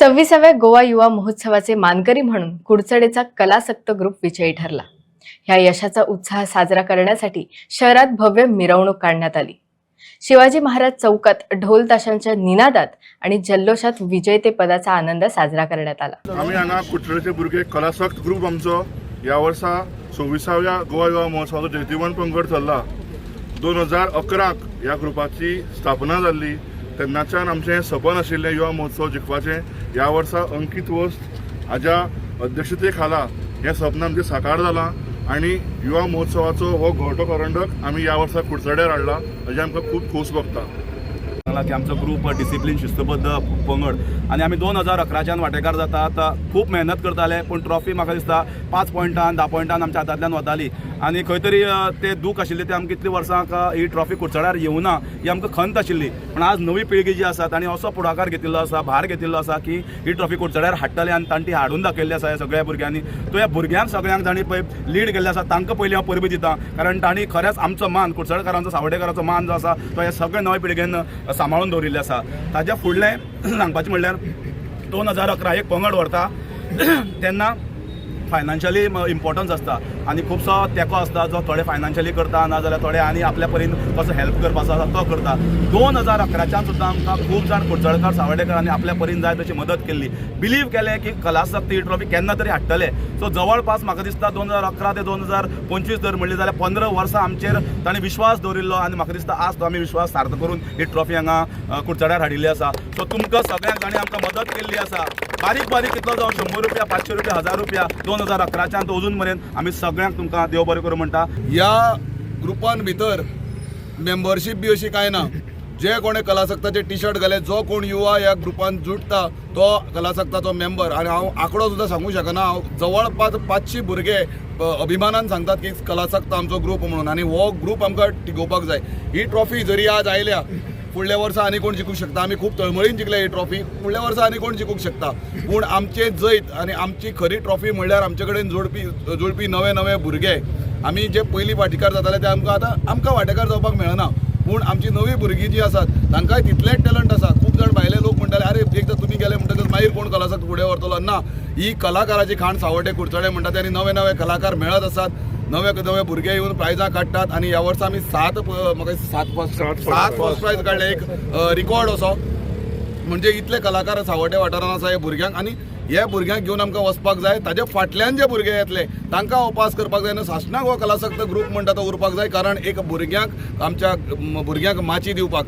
सव्वीसाव्या गोवा युवा महोत्सवाचे मानकरी म्हणून कुडचडेचा कलासक्त ग्रुप विजयी ठरला. ह्या यशाचा उत्साह साजरा करण्यासाठी शहरात भव्य मिरवणूक काढण्यात आली. शिवाजी महाराज चौकात ढोल ताशांच्या निनादात आणि जल्लोषात विजेते पदाचा आनंद साजरा करण्यात आला. आम्ही हांगा कुट्टरेचे भुरगे कलासक्त ग्रूप आमचो ह्या वर्सा सव्वीसाव्या गोवा युवा महोत्सवाचो जैतिवंत पंगड चल्ला. दोन हजार अकराक ह्या ग्रुपाची स्थापना जाल्ली तेन्नाच्यान आमचें सपन आशिल्लें युवा महोत्सव जिखपाचें ह्या वर्सा अंकीत वस्त हाज्या अध्यक्षते खाला. हें सपन आमचें साकार जालां आनी युवा महोत्सवाचो हो घोटो करंडक आमी ह्या वर्सा कुडचड्यार हाडला हाजी आमकां खूब खोस भोगता सांगला की आमचो ग्रुप डिसिप्लीन शिस्तबद्ध पंगड. आनी आमी दोन हजार अकराच्यान वांटेकार जातात. खूब मेहनत करताले पूण ट्रॉफी म्हाका दिसता पांच पॉयंटान धा पॉयंटान आमच्या हातांतल्यान वताली आनी खंय तरी ते दूख आशिल्लें ते आमकां कितलीं वर्सां ही ट्रॉफी कुडचड्यार येवना ही आमकां खंत आशिल्ली पूण आज नवी पिळगी जी आसा तांणी असो पुढाकार घेतिल्लो आसा भार घेतिल्लो आसा की ही ट्रॉफी कुडचड्यार हाडटले आनी तांणी ती हाडून दाखयल्ली आसा ह्या सगळ्या भुरग्यांनी. तो ह्या भुरग्यांक सगळ्यांक जाणी पळय लीड केल्ले आसा तांकां पयलीं हांव परबी दितां. कारण तांणी खरेंच आमचो मान कुडचडकारांचो सावडेकारांचो मान जो आसा तो ह्या सगळ्या नव्या पिळगेन सांबाळून दवरिल्ले आसा ताज्या फुडलें सांगपाचें म्हणल्यार दोन हजार अकरा एक पंगड व्हरता. तेन्ना फायनान्शियली इम्पॉर्टन्स आसता आनी खुबसो तेंको आसता जो थोडे फायनान्शियली करता नाजाल्यार थोडे आनी आपल्या परीन कसो हेल्प करपाचो आसा तो करता. दोन हजार अकराच्यान सुद्दां आमकां खूब जाण कुडचडकार सावडेकरांनी आपल्या परीन जाय तशी मदत केल्ली बिलीव केलें की कलासक्त ही ट्रॉफी केन्ना तरी हाडटले सो जवळपास म्हाका दिसता दोन हजार अकरा ते दोन हजार पंचवीस जर म्हणली जाल्यार पंदरा वर्सां आमचेर तांणी विश्वास दवरिल्लो आनी म्हाका दिसता आज तो आमी विश्वास सार्थ करून ही ट्रॉफी हांगा कुडचड्यार हाडिल्ली आसा. सो तुमकां सगळ्यांक तांणी आमकां मदत केल्ली आसा. बारीक बारीक कितलो जावं शंबर रुपया पांचशे रुपया हजार रुपया दोन हजार अकराच्यान तो अजून मेरेन आमी सगळ्यांक तुमकां देव बरें करूं म्हणटा. ह्या ग्रुपान भितर मेंबरशीप बी अशी कांय ना. जे कोणे कलासक्ताचे टी शर्ट घाले जो कोण युवा ह्या ग्रुपान जुटता तो कलासक्ताचो मेंबर आनी हांव आंकडो सुद्दां सांगूं शकना. हांव जवळपास पांचशी भुरगे अभिमानान सांगतात की कलासक्त आमचो ग्रुप म्हणून. आनी हो ग्रुप आमकां टिकोवपाक जाय. ही ट्रॉफी जरी आज आयल्या फुडल्या वर्सा आनी कोण जिखूंक शकता? आमी खूब तळमळीन जिखले ही ट्रॉफी फुडल्या वर्सा आनी कोण जिखूंक शकता? पूण आमचे जैत आनी आमची खरी ट्रॉफी म्हणल्यार आमचे कडेन जोडपी जोडपी नवे नवे भुरगे आमी जे पयलीं वांटेकार जाताले ते आमकां आतां आमकां वांटेकार जावपाक मेळना. पूण आमची नवी भुरगीं जी आसात तांकांय तितलेंच टॅलंट आसा खूब जाण भायले लोक म्हणटाले अरे एकदां तुमी गेले म्हणटकच मागीर कोण कलासक्त फुडें व्हरतलो ना ही कलाकाराची खाण सावड्डे कुडचडे म्हणटा ते आनी नवे नवे कलाकार मेळत आसात नवे नवे भुरगे येवन प्रायजां काडटात आनी ह्या वर्सा आमी सात म्हाका सात फर्स्ट सात फर्स्ट प्रायज काडले एक रिकॉर्ड असो. म्हणजे इतले कलाकार सावड्डे वाठारांत आसा हे भुरग्यांक आनी हे भुरग्यांक घेवन आमकां वचपाक जाय. ताजे फाटल्यान जे भुरगे येतले तांकां हो पास करपाक जाय. सासणाक हो कलासक्त ग्रूप म्हणटा तो उरपाक जाय. कारण एक भुरग्यांक आमच्या भुरग्यांक माची दिवपाक.